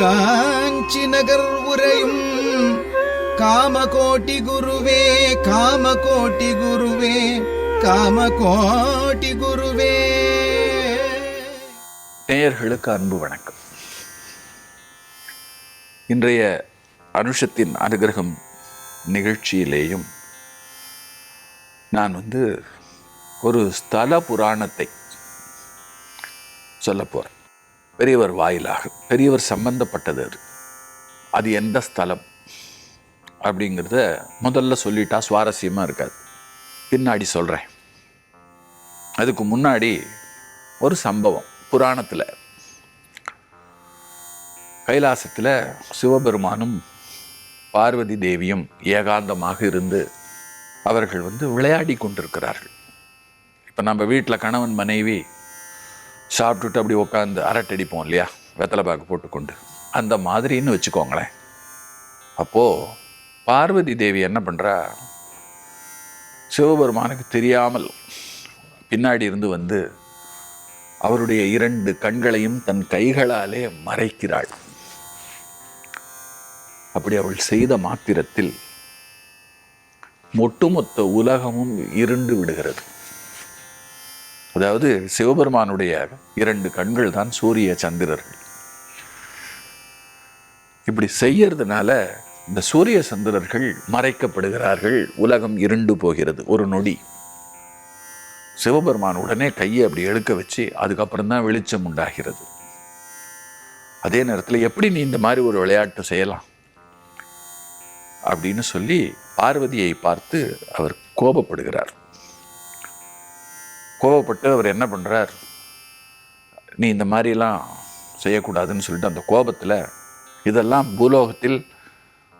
காஞ்சி நகர் உரையும் காமகோட்டி குருவே காமகோட்டி குருவே காமகோட்டி குருவே. நேயர்களுக்கு அன்பு வணக்கம். இன்றைய அனுஷத்தின் அனுகிரகம் நிகழ்ச்சியிலேயும் நான் வந்து ஒரு ஸ்தல புராணத்தை சொல்ல போகிறேன் பெரியவர் வாயிலாக பெரியவர் சம்பந்தப்பட்டது அது. அது எந்த ஸ்தலம் அப்படிங்கிறத முதல்ல சொல்லிட்டா சுவாரஸ்யமாக இருக்காது. பின்னாடி சொல்கிறேன் அதுக்கு முன்னாடி ஒரு சம்பவம் புராணத்தில். கைலாசத்தில் சிவபெருமானும் பார்வதி தேவியும் ஏகாந்தமாக இருந்து அவர்கள் வந்து விளையாடி கொண்டிருக்கிறார்கள். இப்போ நம்ம வீட்டில் கணவன் மனைவி சாப்பிட்டுட்டு அப்படி உட்காந்து அரட்டடிப்போம் இல்லையா? வெத்தலை பாக்கு போட்டுக்கொண்டு. அந்த மாதிரின்னு வச்சுக்கோங்களேன். அப்போது பார்வதி தேவி என்ன பண்ணுறா சிவபெருமானுக்கு தெரியாமல் பின்னாடி இருந்து வந்து அவருடைய இரண்டு கண்களையும் தன் கைகளாலே மறைக்கிறாள். அப்படி அவள் செய்த மாத்திரத்தில் ஒட்டுமொத்த உலகமும் இருண்டு விடுகிறது. அதாவது சிவபெருமானுடைய இரண்டு கண்கள் தான் சூரிய சந்திரர்கள். இப்படி செய்யறதுனால இந்த சூரிய சந்திரர்கள் மறைக்கப்படுகிறார்கள். உலகம் இருண்டு போகிறது. ஒரு நொடி. சிவபெருமான் உடனே கையை அப்படி எடுக்க வச்சு அதுக்கப்புறம் தான் வெளிச்சம் உண்டாகிறது. அதே நேரத்தில் எப்படி நீ இந்த மாதிரி ஒரு விளையாட்டு செய்யலாம்? அப்படின்னு சொல்லி பார்வதியை பார்த்து அவர் கோபப்படுகிறார். கோபப்பட்டு அவர் என்ன பண்ணுறார் நீ இந்த மாதிரிலாம் செய்யக்கூடாதுன்னு சொல்லிட்டு அந்த கோபத்தில் இதெல்லாம் பூலோகத்தில்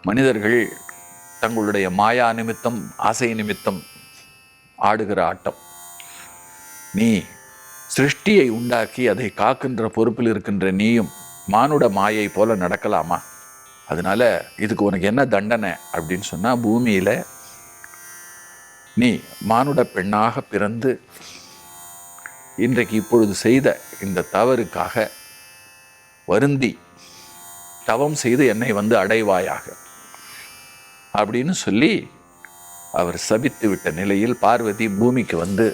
மனிதர்கள் தங்களுடைய மாயா நிமித்தம் ஆசை நிமித்தம் ஆடுகிற ஆட்டம். நீ சிருஷ்டியை உண்டாக்கி அதை காக்கின்ற பொறுப்பில் இருக்கின்ற நீயும் மானுட மாயை போல நடக்கலாமா? அதனால இதுக்கு உனக்கு என்ன தண்டனை அப்படின்னு சொன்னால் பூமியில் நீ மானுட பெண்ணாக பிறந்து இன்றைக்கு இப்பொழுது செய்த இந்த தவறுக்காக வருந்தி தவம் செய்து என்னை வந்து அடைவாயாக அப்படின்னு சொல்லி அவர் சபித்து விட்ட நிலையில் பார்வதி பூமிக்கு வந்து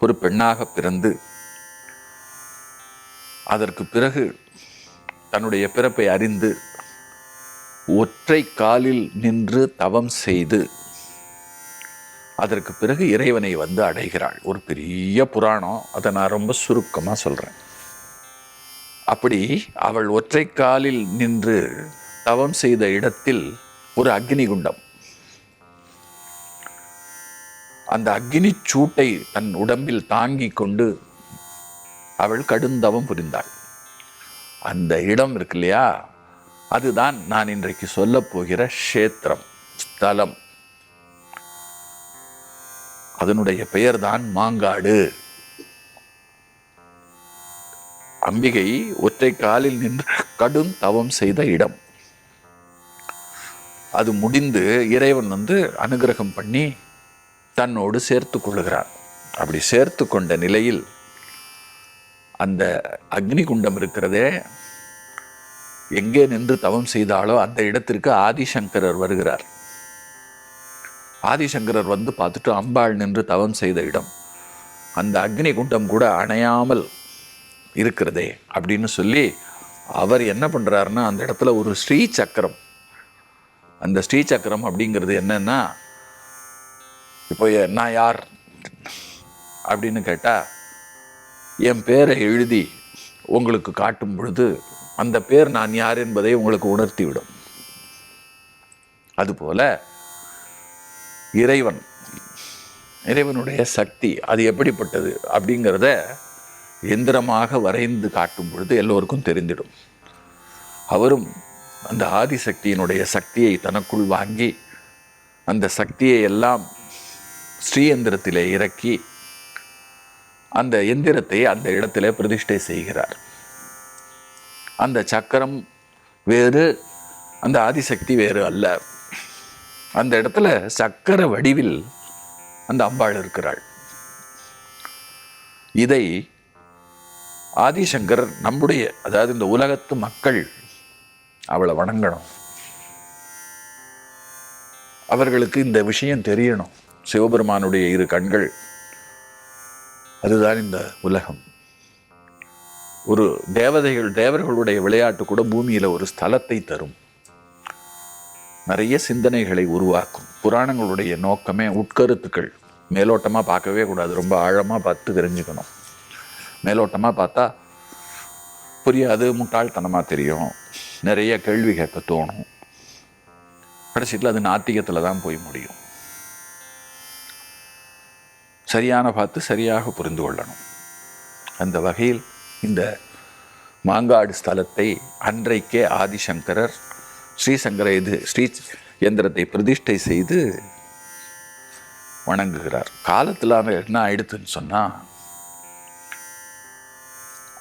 ஒரு பெண்ணாக பிறந்து அதற்கு பிறகு தன்னுடைய பிறப்பை அறிந்து ஒற்றை காலில் நின்று தவம் செய்து அதற்கு பிறகு இறைவனை வந்து அடைகிறாள். ஒரு பெரிய புராணம். அதை நான் ரொம்ப சுருக்கமாக சொல்கிறேன் அப்படி அவள் ஒற்றை காலில் நின்று தவம் செய்த இடத்தில் ஒரு அக்னி குண்டம். அந்த அக்னி சூட்டை தன் உடம்பில் தாங்கி கொண்டு அவள் கடுந்தவம் புரிந்தாள். அந்த இடம் இருக்கு இல்லையா? அதுதான் நான் இன்றைக்கு சொல்ல போகிற க்ஷேத்திரம் ஸ்தலம். அதனுடைய பெயர்தான் மாங்காடு. அம்பிகை ஒற்றை காலில் நின்று கடும் தவம் செய்த இடம். அது முடிந்து இறைவன் வந்து அனுகிரகம் பண்ணி தன்னோடு சேர்த்து கொள்ளுகிறார் அப்படி சேர்த்து கொண்ட நிலையில் அந்த அக்னி குண்டம் இருக்கிறதே எங்கே நின்று தவம் செய்தாலோ அந்த இடத்திற்கு ஆதிசங்கரர் வருகிறார். ஆதிசங்கரர் வந்து பார்த்துட்டு அம்பாள் நின்று தவம் செய்த இடம். அந்த அக்னி குண்டம் கூட அணையாமல் இருக்கிறதே அப்படின்னு சொல்லி அவர் என்ன பண்ணுறாருன்னா அந்த இடத்துல ஒரு ஸ்ரீ சக்கரம். அந்த ஸ்ரீ சக்கரம் அப்படிங்கிறது என்னன்னா இப்போ நான் யார் அப்படின்னு கேட்டால் என் பேரை எழுதி உங்களுக்கு காட்டும் பொழுது அந்த பேர் நான் யார் என்பதை உங்களுக்கு உணர்த்திவிடும். அதுபோல் இறைவன் இறைவனுடைய சக்தி அது எப்படிப்பட்டது அப்படிங்கிறத எந்திரமாக வரைந்து காட்டும் பொழுது எல்லோருக்கும் தெரிந்திடும். அவரும் அந்த ஆதிசக்தியினுடைய சக்தியை தனக்குள் வாங்கி அந்த சக்தியை எல்லாம் ஸ்ரீயந்திரத்திலே இறக்கி அந்த எந்திரத்தை அந்த இடத்திலே பிரதிஷ்டை செய்கிறார். அந்த சக்கரம் வேறு அந்த ஆதிசக்தி வேறு அல்ல. அந்த இடத்துல சக்கர வடிவில் அந்த அம்பாள் இருக்கிறாள். இதை ஆதிசங்கர் நம்முடைய அதாவது இந்த உலகத்து மக்கள் அவளை வணங்கணும். அவர்களுக்கு இந்த விஷயம் தெரியணும். சிவபெருமானுடைய இரு கண்கள். அதுதான் இந்த உலகம். ஒரு தேவதைகள் தேவர்களுடைய விளையாட்டு கூட பூமியில ஒரு ஸ்தலத்தை தரும். நிறைய சிந்தனைகளை உருவாக்கும். புராணங்களுடைய நோக்கமே உட்கருத்துக்கள். மேலோட்டமா பார்க்கவே கூடாது. ரொம்ப ஆழமா பார்த்து தெரிஞ்சுக்கணும். மேலோட்டமா பார்த்தா புரியாது முட்டாள்தனமா தெரியும். நிறைய கேள்வி கேட்க தோணும். கடைசியில் அது நாத்திகத்தில் தான் போய் முடியும். சரியான பார்த்து சரியாக புரிந்து கொள்ளணும். அந்த வகையில் இந்த மாங்காடு ஸ்தலத்தை அன்றைக்கே ஆதிசங்கரர் ஸ்ரீசங்கர இது ஸ்ரீ எந்திரத்தை பிரதிஷ்டை செய்து வணங்குகிறார். காலத்தில் என்ன ஆயிடுதுன்னு சொன்னால்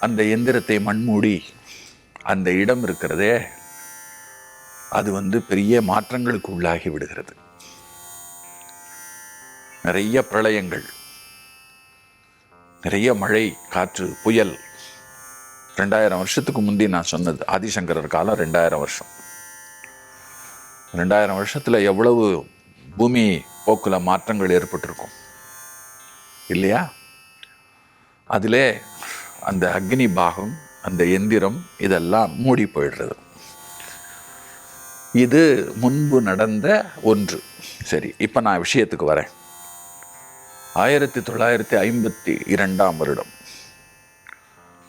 அந்த எந்திரத்தை மண்மூடி அந்த இடம் இருக்கிறதே அது வந்து பெரிய மாற்றங்களுக்கு உள்ளாகி விடுகிறது. நிறைய பிரளயங்கள் நிறைய மழை காற்று புயல் ரெண்டாயிரம் வருஷத்துக்கு முந்தி நான் சொன்னது ஆதிசங்கரர் காலம் ரெண்டாயிரம் வருஷம். ரெண்டாயிரம் வருஷத்தில் எவ்வளவு பூமி போக்கில் மாற்றங்கள் ஏற்பட்டிருக்கும்? இல்லையா? அதிலே அந்த அக்னி பாகம் அந்த எந்திரம் இதெல்லாம் மூடி போயிடுறது. இது முன்பு நடந்த ஒன்று. சரி இப்போ நான் விஷயத்துக்கு வரேன். ஆயிரத்தி தொள்ளாயிரத்தி ஐம்பத்தி இரண்டாம் வருடம்.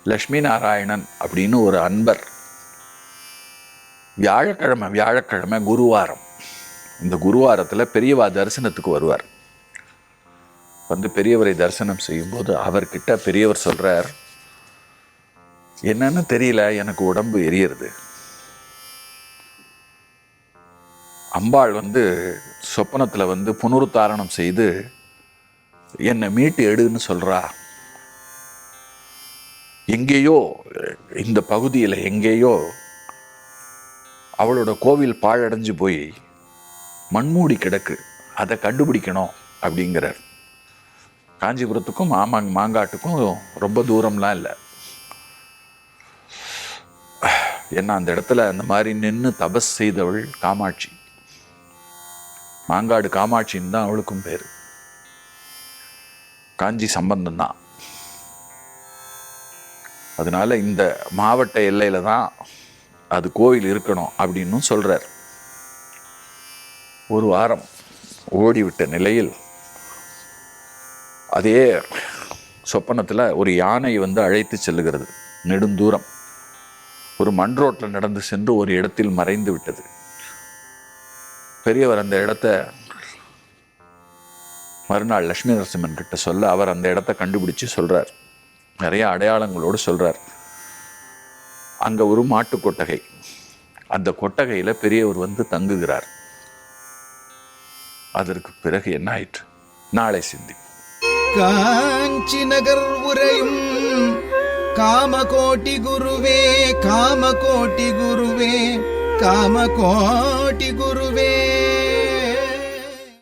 லக்ஷ்மி நாராயணன் அப்படின்னு ஒரு அன்பர் வியாழக்கிழமை வியாழக்கிழமை குருவாரம். இந்த குருவாரத்தில் பெரியவா தரிசனத்துக்கு வருவார். வந்து பெரியவரை தரிசனம் செய்யும்போது அவர்கிட்ட பெரியவர் சொல்றார் என்னன்னு தெரியல எனக்கு உடம்பு எரியறது. அம்பாள் வந்து சொப்பனத்தில் வந்து புனருத்தாரணம் செய்து என்னை மீட்டு எடுன்னு சொல்கிறா எங்கேயோ இந்த பகுதியில் எங்கேயோ அவளோட கோவில் பாழடைஞ்சு போய் மண்மூடி கிடக்கு. அதை கண்டுபிடிக்கணும் அப்படிங்கிறார். காஞ்சிபுரத்துக்கும் மாமாங் மாங்காட்டுக்கும் ரொம்ப தூரம்லாம் இல்லை. ஏன்னா அந்த இடத்துல அந்த மாதிரி நின்று தபஸ் செய்தவள் காமாட்சி. மாங்காடு காமாட்சின்னு தான் அவளுக்கும் பேர். காஞ்சி சம்பந்தம் தான். அதனால இந்த மாவட்ட எல்லையில தான் அது கோவில் இருக்கணும் அப்படின்னு சொல்றார். ஒரு வாரம் ஓடிவிட்ட நிலையில் அதே சொப்பனத்தில் ஒரு யானை வந்து அழைத்து செல்லுகிறது. நெடுந்தூரம். ஒரு மண் ரோட்டில் நடந்து சென்று ஒரு இடத்தில் மறைந்து விட்டது. பெரியவர் அந்த இடத்த மறுநாள் லட்சுமி நரசிம்மன் கிட்ட சொல்ல அவர் அந்த இடத்த கண்டுபிடிச்சு சொல்கிறார் நிறைய அடையாளங்களோடு சொல்கிறார் அங்க ஒரு மாட்டு கொட்டகை. அந்த கொட்டகையில் பெரியவர் வந்து தங்குகிறார். அதற்கு பிறகு என்ன ஆயிற்று? நாளை சிந்தி காஞ்சி நகர் உரையும் காமகோட்டி குருவே காமகோட்டி குருவே காமகோட்டி குருவே.